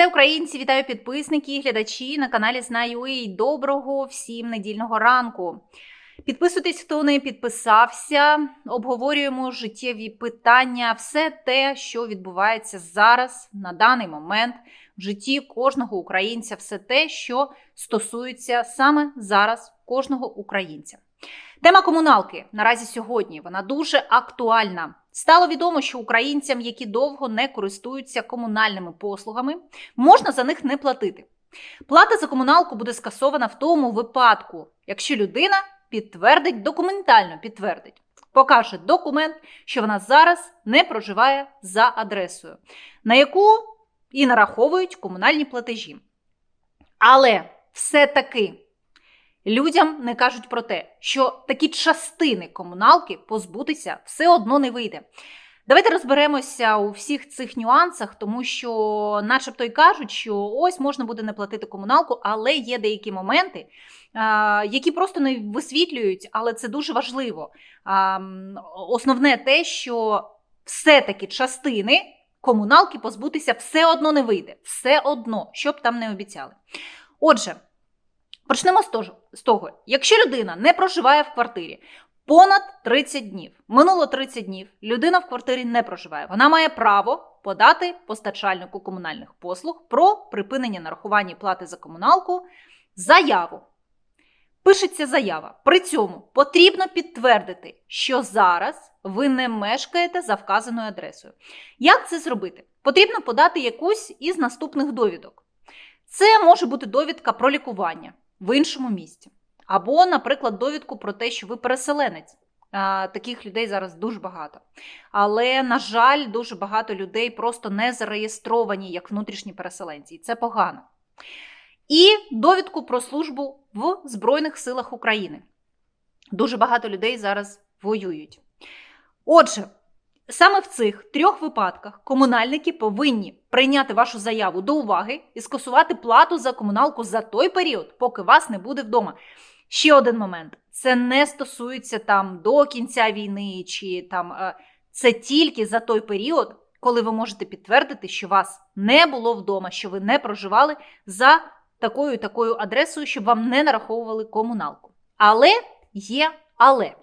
Вітаю українці, вітаю підписники і глядачі на каналі Знаю доброго всім недільного ранку. Підписуйтесь, хто не підписався. Обговорюємо життєві питання, все те, що відбувається зараз, на даний момент в житті кожного українця, все те, що стосується саме зараз кожного українця. Тема комуналки наразі сьогодні вона дуже актуальна. Стало відомо, що українцям, які довго не користуються комунальними послугами, можна за них не платити. Плата за комуналку буде скасована в тому випадку, якщо людина підтвердить документально підтвердить, покаже документ, що вона зараз не проживає за адресою, на яку і нараховують комунальні платежі. Але все-таки людям не кажуть про те, що такі частини комуналки позбутися все одно не вийде. Давайте розберемося у всіх цих нюансах, тому що, начебто, й кажуть, що ось можна буде не платити комуналку, але є деякі моменти, які просто не висвітлюють, але це дуже важливо. Основне те, що все-таки частини комуналки позбутися все одно не вийде. Все одно, що б там не обіцяли. Отже, почнемо з того, якщо людина не проживає в квартирі. Понад 30 днів. Минуло 30 днів. Людина в квартирі не проживає. Вона має право подати постачальнику комунальних послуг про припинення нарахування плати за комуналку заяву. Пишеться заява. При цьому потрібно підтвердити, що зараз ви не мешкаєте за вказаною адресою. Як це зробити? Потрібно подати якусь із наступних довідок. Це може бути довідка про лікування в іншому місці. Або, наприклад, довідку про те, що ви переселенець. Таких людей зараз дуже багато. Але, на жаль, дуже багато людей просто не зареєстровані як внутрішні переселенці, і це погано. І довідку про службу в Збройних силах України. Дуже багато людей зараз воюють. Отже, саме в цих трьох випадках комунальники повинні прийняти вашу заяву до уваги і скасувати плату за комуналку за той період, поки вас не буде вдома. Ще один момент: це не стосується там до кінця війни, чи там е, це тільки за той період, коли ви можете підтвердити, що вас не було вдома, що ви не проживали за такою такою адресою, щоб вам не нараховували комуналку. Але є але.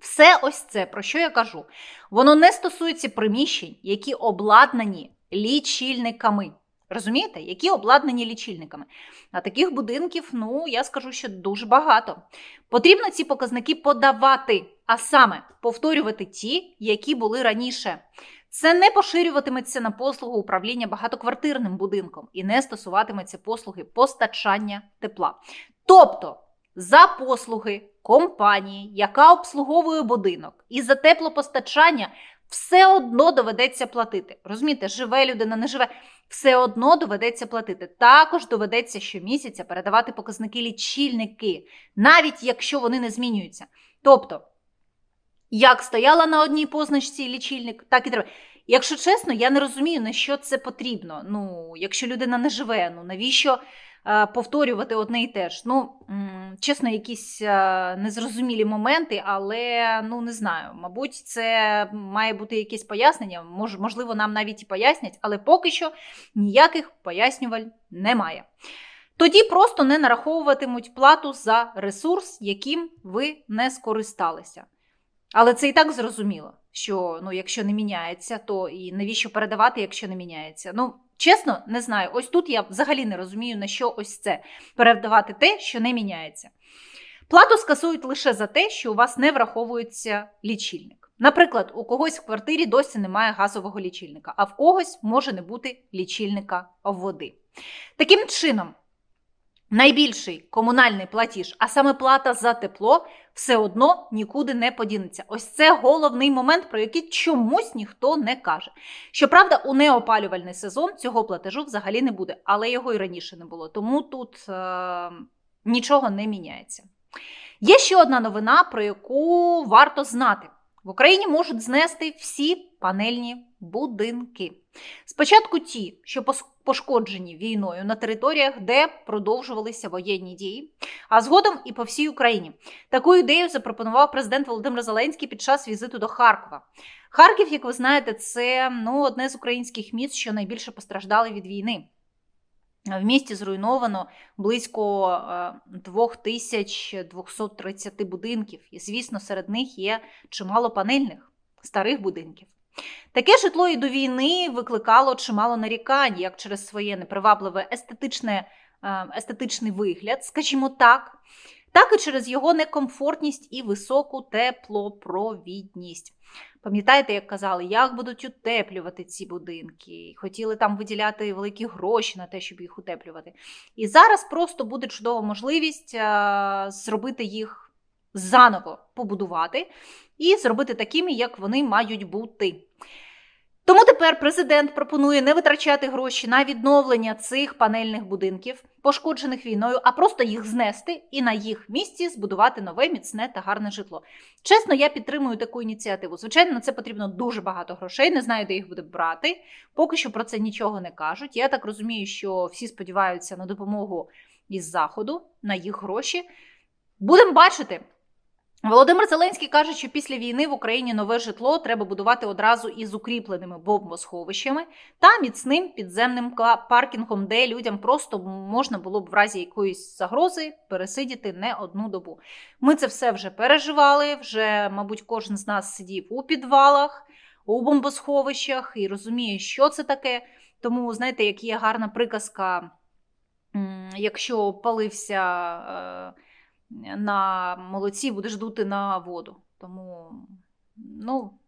Все ось це, про що я кажу, воно не стосується приміщень, які обладнані лічильниками. Розумієте, які обладнані лічильниками. А таких будинків, ну, я скажу, що дуже багато. Потрібно ці показники подавати, а саме повторювати ті, які були раніше. Це не поширюватиметься на послугу управління багатоквартирним будинком і не стосуватиметься послуги постачання тепла. Тобто за послуги компанії, яка обслуговує будинок, і за теплопостачання все одно доведеться платити. Розумієте, живе людина, не живе, все одно доведеться платити. Також доведеться щомісяця передавати показники лічильники, навіть якщо вони не змінюються. Тобто, як стояла на одній позначці лічильник, так і треба. Якщо чесно, я не розумію, на що це потрібно. Ну, якщо людина не живе, ну навіщо повторювати одне і те ж. Ну, чесно, якісь е, незрозумілі моменти, але ну не знаю. Мабуть, це має бути якесь пояснення. Мож, можливо, нам навіть і пояснять, але поки що ніяких пояснюваль немає. Тоді просто не нараховуватимуть плату за ресурс, яким ви не скористалися. Але це і так зрозуміло, що ну, якщо не міняється, то і навіщо передавати, якщо не міняється? Ну, Чесно, не знаю. Ось тут я взагалі не розумію, на що ось це передавати те, що не міняється. Плату скасують лише за те, що у вас не враховується лічильник. Наприклад, у когось в квартирі досі немає газового лічильника, а в когось може не бути лічильника води. Таким чином, найбільший комунальний платіж, а саме плата за тепло, все одно нікуди не подінеться. Ось це головний момент, про який чомусь ніхто не каже. Щоправда, у неопалювальний сезон цього платежу взагалі не буде, але його і раніше не було. Тому тут е- нічого не міняється. Є ще одна новина, про яку варто знати. В Україні можуть знести всі панельні будинки. Спочатку ті, що пошкоджені війною на територіях, де продовжувалися воєнні дії, а згодом і по всій Україні. Таку ідею запропонував президент Володимир Зеленський під час візиту до Харкова. Харків, як ви знаєте, це ну, одне з українських міст, що найбільше постраждали від війни. В місті зруйновано близько е, 2230 будинків, і, звісно, серед них є чимало панельних старих будинків. Таке житло і до війни викликало чимало нарікань, як через своє непривабливе естетичне, е, естетичний вигляд, скажімо так, так і через його некомфортність і високу теплопровідність. Пам'ятаєте, як казали, як будуть утеплювати ці будинки? Хотіли там виділяти великі гроші на те, щоб їх утеплювати. І зараз просто буде чудова можливість е, зробити їх заново побудувати і зробити такими, як вони мають бути. Тому тепер президент пропонує не витрачати гроші на відновлення цих панельних будинків, пошкоджених війною, а просто їх знести і на їх місці збудувати нове, міцне та гарне житло. Чесно, я підтримую таку ініціативу. Звичайно, на це потрібно дуже багато грошей. Не знаю, де їх буде брати. Поки що про це нічого не кажуть. Я так розумію, що всі сподіваються на допомогу із заходу, на їх гроші. Будемо бачити. Володимир Зеленський каже, що після війни в Україні нове житло треба будувати одразу із укріпленими бомбосховищами та міцним підземним паркінгом, де людям просто можна було б в разі якоїсь загрози пересидіти не одну добу. Ми це все вже переживали. Вже, мабуть, кожен з нас сидів у підвалах, у бомбосховищах і розуміє, що це таке. Тому, знаєте, як є гарна приказка, якщо палився. На молоці, будеш дути на воду. Тому, ну,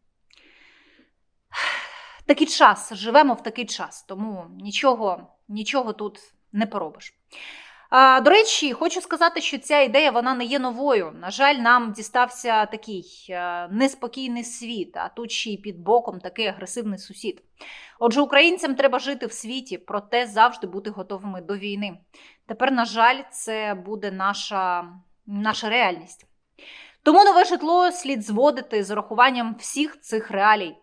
такий час, живемо в такий час, тому нічого, нічого тут не поробиш. До речі, хочу сказати, що ця ідея вона не є новою. На жаль, нам дістався такий е, неспокійний світ, а тут ще й під боком такий агресивний сусід. Отже, українцям треба жити в світі, проте завжди бути готовими до війни. Тепер, на жаль, це буде наша наша реальність. Тому нове житло слід зводити з урахуванням всіх цих реалій.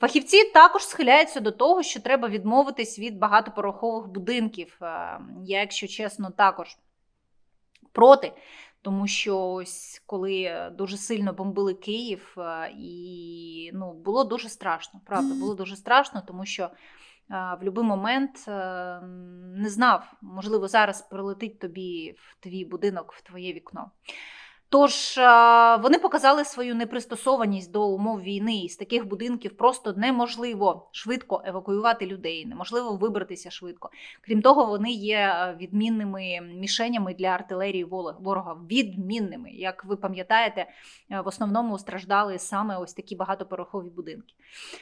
Фахівці також схиляються до того, що треба відмовитись від багатопорохових будинків. Е, я, якщо чесно, також проти. Тому що ось коли дуже сильно бомбили Київ, е, і ну, було дуже страшно. Правда, було дуже страшно, тому що в будь-який момент е, не знав, можливо, зараз прилетить тобі в твій будинок, в твоє вікно. Тож вони показали свою непристосованість до умов війни. І з таких будинків просто неможливо швидко евакуювати людей, неможливо вибратися швидко. Крім того, вони є відмінними мішенями для артилерії ворога. Відмінними, як ви пам'ятаєте, в основному страждали саме ось такі багатоперехові будинки.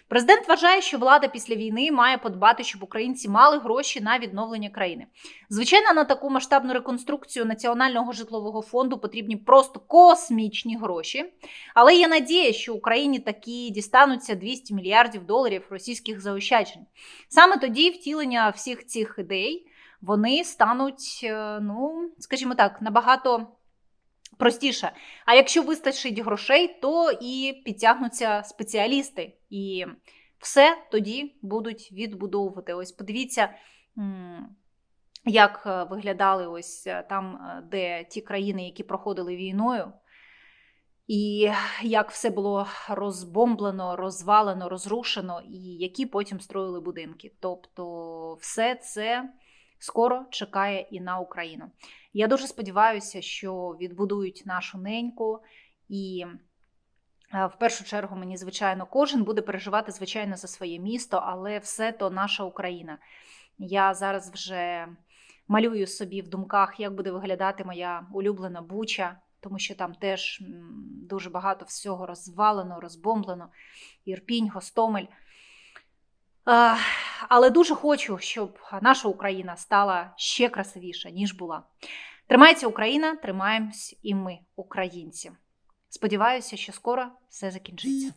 Президент вважає, що влада після війни має подбати, щоб українці мали гроші на відновлення країни. Звичайно, на таку масштабну реконструкцію національного житлового фонду потрібні просто космічні гроші. Але є надія, що Україні такі дістануться 200 мільярдів доларів російських заощаджень. Саме тоді втілення всіх цих ідей вони стануть, е, ну, скажімо так, набагато. Простіше. А якщо вистачить грошей, то і підтягнуться спеціалісти. І все тоді будуть відбудовувати. Ось подивіться, як е, виглядали ось е, там, е, де ті країни, які проходили війною, і як все було розбомблено, розвалено, розрушено, і які потім строїли будинки. Тобто, все це скоро чекає і на Україну. Я дуже сподіваюся, що відбудують нашу неньку, і в першу чергу мені, звичайно, кожен буде переживати, звичайно, за своє місто, але все то наша Україна. Я зараз вже малюю собі в думках, як буде виглядати моя улюблена буча, тому що там теж дуже багато всього розвалено, розбомблено, Ірпінь, Гостомель. Але дуже хочу, щоб наша Україна стала ще красивіша, ніж була. Тримається Україна, тримаємось і ми, українці. Сподіваюся, що скоро все закінчиться.